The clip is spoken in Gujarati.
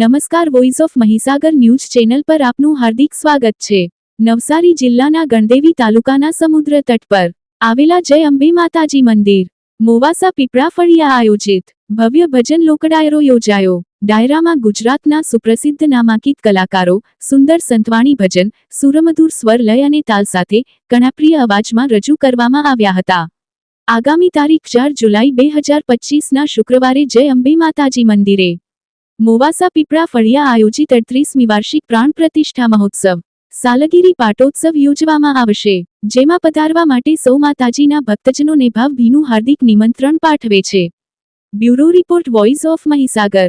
નમસ્કાર voice of Mahisagar news channel પર આપનું હાર્દિક સ્વાગત છે. નવસારી જિલ્લાના ગણદેવી તાલુકાના સમુદ્ર તટ પર આવેલા જય અંબે માતાજી મંદિર, મોવાસા પીપળા ફળિયા આયોજિત ભવ્ય ભજન લોકડાયરો યોજાયો. ડાયરામાં ગુજરાતના સુપ્રસિદ્ધ નામાંકિત કલાકારો, સુંદર સંતવાણી ભજન, સુરમધુર સ્વર લય અને તાલ સાથે કણાપ્રિય અવાજમાં રજૂ કરવામાં આવ્યા હતા. આગામી તારીખ ચાર જુલાઈ બે હજાર પચીસના શુક્રવારે જય અંબે માતાજી મંદિરે મોવાસા પીપળા ફળિયા આયોજિત અડત્રીસમી વાર્ષિક પ્રાણ પ્રતિષ્ઠા મહોત્સવ. સાલગીરી પાટોત્સવ યોજવામાં આવશે, જેમાં પધારવા માટે સૌ માતાજીના ભક્તજનોને ભાવભીનું હાર્દિક નિમંત્રણ પાઠવે છે. Bureau report voice of Mahisagar.